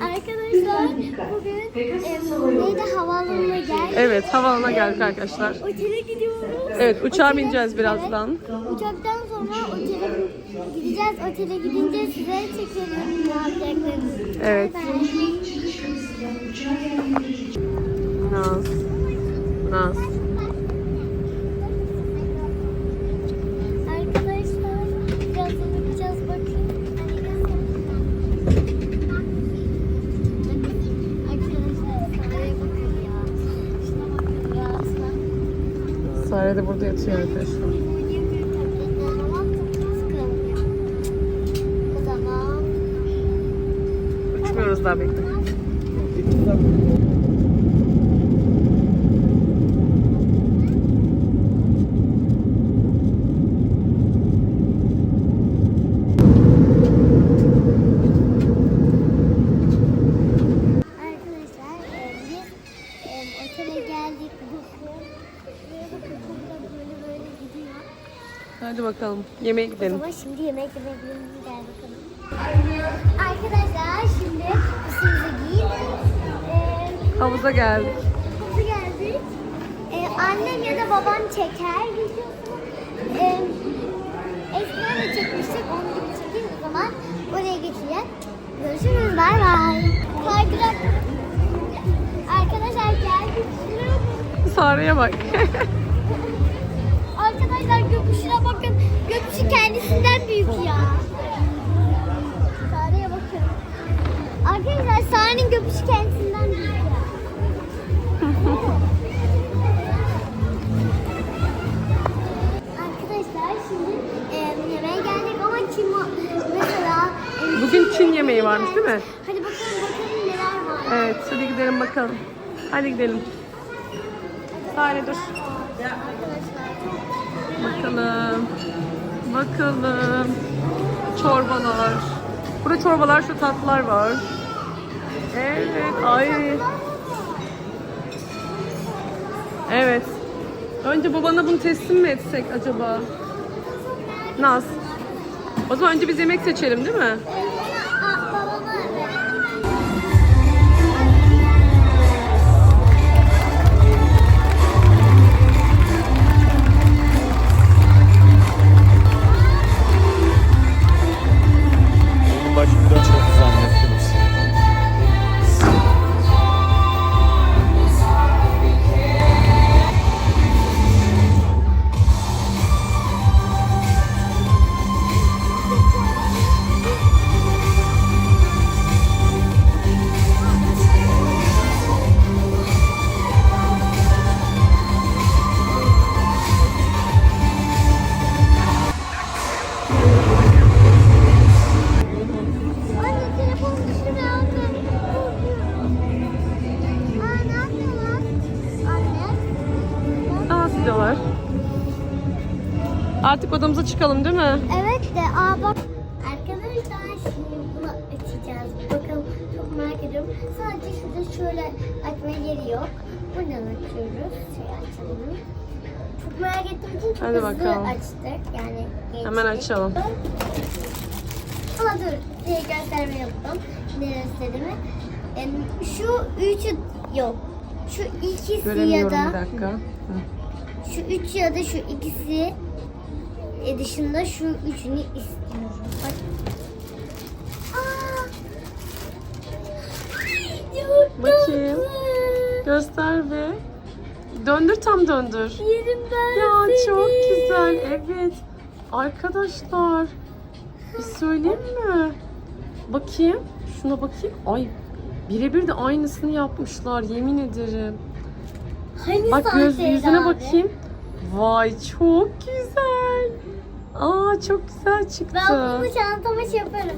Arkadaşlar bugün em, neydi havaalanına geldik. Evet havaalanına geldik arkadaşlar. Otele gidiyoruz. Evet uçağa Otele- bineceğiz birazdan. Evet, uçaktan sonra otele gideceğiz. Otele gidince size çekelim ne yapacaklarını. Evet. Naz. Naz. De burada yatıyor arkadaşlar. Uçmuyoruz daha bekle. arkadaşlar e, biz e, otele geldik. Bakın. Buraya bakın kumda böyle böyle gidiyor. Hadi bakalım yemeğe gidelim. Ama şimdi yemek yemek gel bakalım. Arkadaşlar şimdi üstümüzü giydik. E, Havuza geldik. Nasıl geldik? Ee, annem ya da babam çeker videosunu. Ee, Esmer'le çekmiştik. Onun gibi çekeriz o zaman. Oraya geçeceğiz. Görüşürüz. Bay bay. Arkadaşlar Sare'ye bak. Arkadaşlar göküşüne bakın. Göküşü kendisinden büyük ya. Sare'ye bakın. Arkadaşlar Sare'nin göküşü kendisinden büyük ya. Arkadaşlar şimdi e, yemeğe geldik ama kim mesela e, Bugün Çin yemeği varmış değil mi? Hadi bakalım bakalım neler var. Evet hadi gidelim bakalım. Hadi gidelim. Sare dur. Bakalım. Bakalım. Çorbalar. Burada çorbalar, şu tatlılar var. Evet, ay. Evet. Önce babana bunu teslim mi etsek acaba? Naz. O zaman önce biz yemek seçelim değil mi? Aa, Artık odamıza çıkalım değil mi? Evet de aa bak. Arkadaşlar şimdi bunu açacağız. Bakalım çok merak ediyorum. Sadece şurada şöyle açma yeri yok. Buradan açıyoruz. Şey açalım. Çok merak ettiğim için çok Hadi hızlı bakalım. açtık. Yani geçtik. Hemen açalım. Ama dur diye gösterme yaptım. Ne istediğimi. Em, Şu üçü yok. Şu ikisi ya Göremiyorum da bir dakika. Hı. şu üç ya da şu ikisi e, dışında şu üçünü istiyorum. Bak. Bakayım. Göster be. Döndür tam döndür. Yerim ben Ya çok güzel. Evet. Arkadaşlar. Bir söyleyeyim mi? Bakayım. Şuna bakayım. Ay birebir de aynısını yapmışlar yemin ederim. Hani Bak göz yüzüne abi? bakayım. Vay çok güzel. Aa çok güzel çıktı. Ben bunu çantama şey yaparım.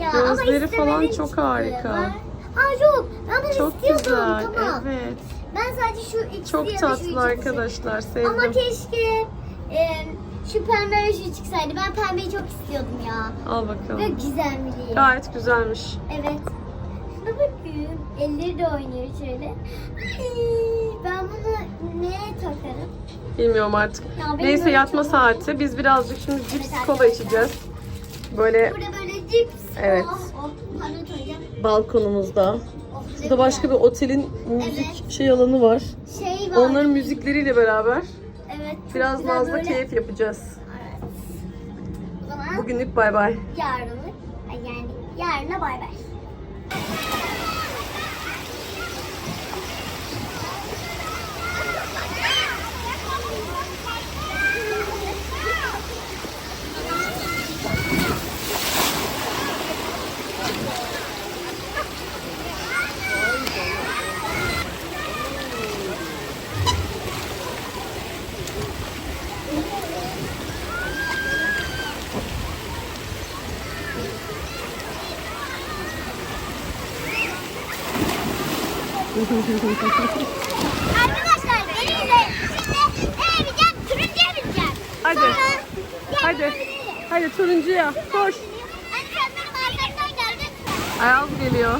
Ya, Gözleri falan çok çıktı. harika. Ben- Aa yok. Ben bunu Çok istiyordum. güzel. Tamam. Evet. Ben sadece şu ikisi Çok tatlı arkadaşlar. Sevdim. Ama keşke e, şu pembe ve şu çıksaydı. Ben pembeyi çok istiyordum ya. Al Ve bakalım. güzel mi diye. Gayet güzelmiş. Evet. Şuna bakın. Elleri de oynuyor şöyle. Ay, ben bunu neye takarım? Bilmiyorum artık. Ya benim Neyse böyle yatma çok- saati. Biz birazcık şimdi cips kola içeceğiz. Böyle Burada böyle cips. Evet. Oh, oh, balkonumuzda. Şurada başka bir otelin müzik şey alanı var. Şey var. Onların müzikleriyle beraber Evet. çok biraz güzel Naz'la böyle- keyif yapacağız. Evet. O zaman Bugünlük bay bay. yarınlık yani yarına bay bay. Arkadaşlar beni izleyin. Şimdi neye bineceğim? Turuncuya bineceğim. Hadi. Sonra Hadi. Hadi turuncuya koş. Anne sen benim arkamdan geldin. Ayaz geliyor.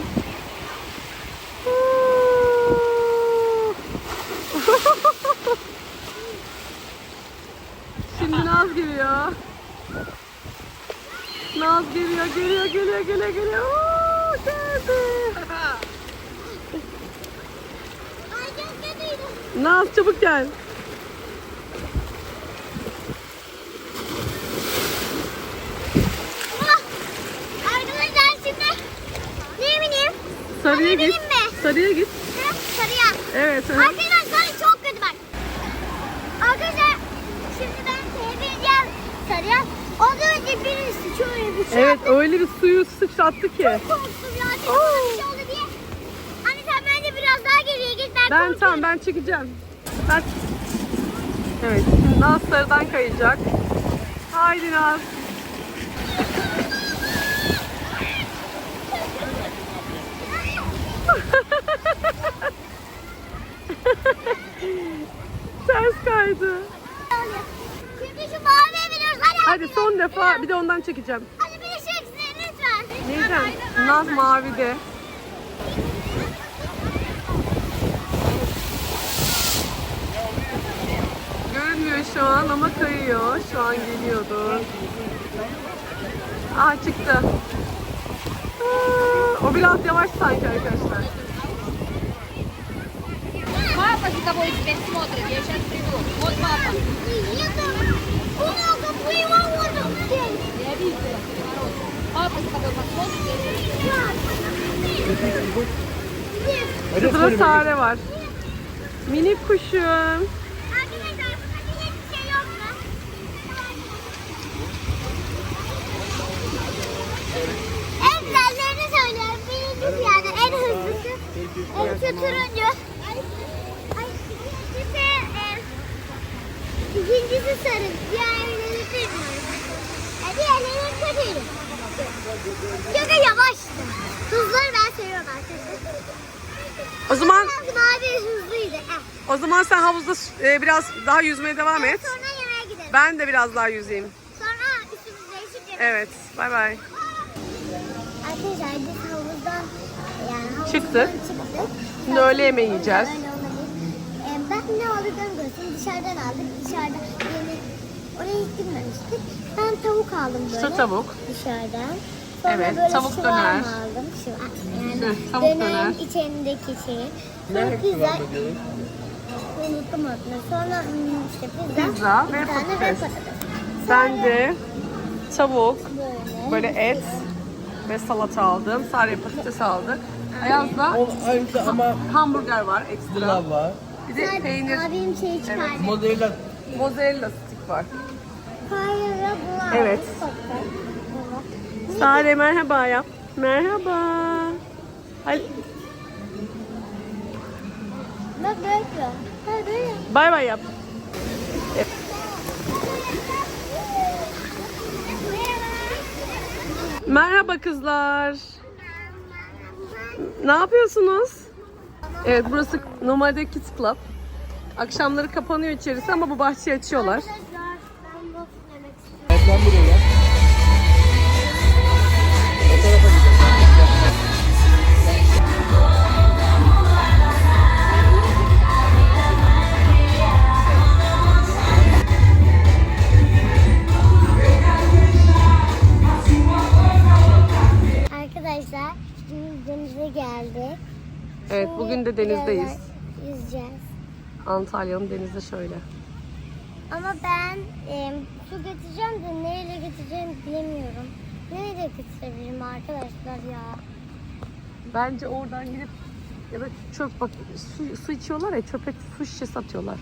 Şimdi Naz geliyor. Naz geliyor, geliyor, geliyor, geliyor, geliyor. Oo, geldi. Ay çok kötüydü. Naz çabuk gel. Arkadaşlar şimdi neye bineyim? Sarıya git. bineyim mi? Sarıya git. Hı? Sarıya. Evet. hı. Arkadaşlar çok kötü bak. Arkadaşlar şimdi ben şeye bineceğim. Sarıya. Ondan önce birisi şöyle bir şey Evet öyle bir suyu sıçrattı ki. Çok korktum ya. Dedim bana bir şey oldu diye. Anne sen bence biraz daha geriye git. Ben, tamam ben çekeceğim. Ben... Evet şimdi Naz sarıdan kayacak. Haydi Naz. Ters kaydı. Şimdi şu maviye biniyoruz. Hadi. Hadi son defa bir de ondan çekeceğim. Hadi bir şey lütfen. Neyden? Naz mavide. şu an ama kayıyor. Şu an geliyordu. Aa çıktı. Aa, o biraz yavaş sanki arkadaşlar. Папа за тобой теперь смотрит, я сейчас приду. Вот папа. Много плыва воду. Я видела переворот. Папа за тобой посмотрит. Şurada Sare var. Minik kuşum. En şu turuncu. Ay, ikincisi, e, ikincisi sarı. Diğerleri bilmiyorum. E, diğerleri kötüydü. Çünkü yavaştı. Hızları ben seviyorum arkadaşlar. O zaman Biraz mavi hızlıydı. Eh. o zaman sen havuzda e, biraz daha yüzmeye devam et. Sonra yemeğe gidelim. Ben de biraz daha yüzeyim. Sonra üstümüz değişik. Evet. Bay bay. Arkadaşlar biz havuzdan yani havuzdan Çıktık. çıktık. Şimdi öğle yemeği yiyeceğiz. Öyle olabilir. Ee, ben ne aldıklarını göstereyim. Dışarıdan aldık. Dışarıda yemek oraya hiç gitmemiştik. Ben tavuk aldım böyle. Şu tavuk. Dışarıdan. Sonra Evet, böyle tavuk şıvarma döner. aldım. Şu, yani Hı, tavuk döner. dönerin içindeki şeyi. Sonra pizza. Unuttum adını. Sonra hmm, işte pizza. Pizza bir ve tane patates. Ve patates. Ben de tavuk, Böyle. böyle et ve salata aldım. Sare patates aldık. Ayaz'da O aynısı ama hamburger var ekstra. pilav var. Bir de peynir, Abim şey çıkardı. Mozzarella mozzarella stick var. Hayır bu Evet. Sare merhaba yap. Merhaba. Hadi Bak böyle. Ha böyle. bay bay yap. Merhaba kızlar. Ne yapıyorsunuz? Evet burası normalde Kids Club. Akşamları kapanıyor içerisi ama bu bahçeyi açıyorlar. Arkadaşlar ben waffle Evet bugün de denizdeyiz. Yüzeceğiz. Antalya'nın denizi şöyle. Ama ben e, su getireceğim de neyle getireceğimi bilemiyorum. Neyle getirebilirim arkadaşlar ya? Bence oradan gidip ya da çöp bak su, su içiyorlar ya çöpe su şişesi atıyorlar.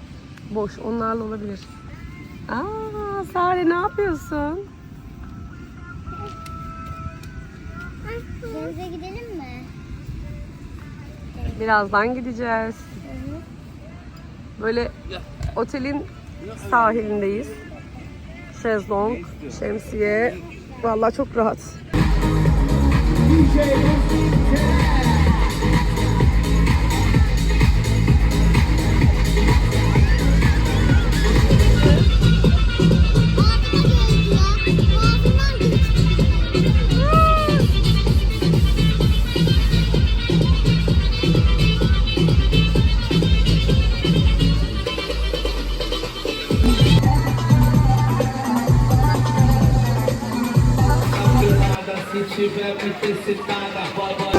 Boş onlarla olabilir. Aa Sare ne yapıyorsun? Denize gidelim mi? Birazdan gideceğiz. Böyle otelin sahilindeyiz. Şezlong, şemsiye. Vallahi çok rahat. estiver muito excitada, pode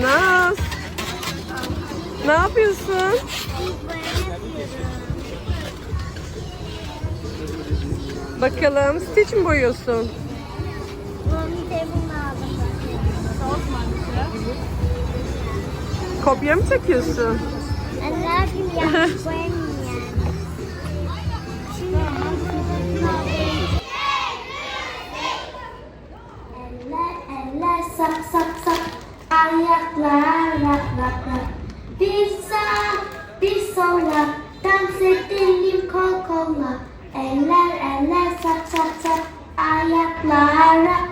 Naz. Ne yapıyorsun? Bakalım Stitch mi boyuyorsun? Kopya mı çekiyorsun? sap sap sap. Ayaklar rap rap rap Bir sağ bir sola Dans edelim kol kola Eller eller sap sap sap. Ayaklar rap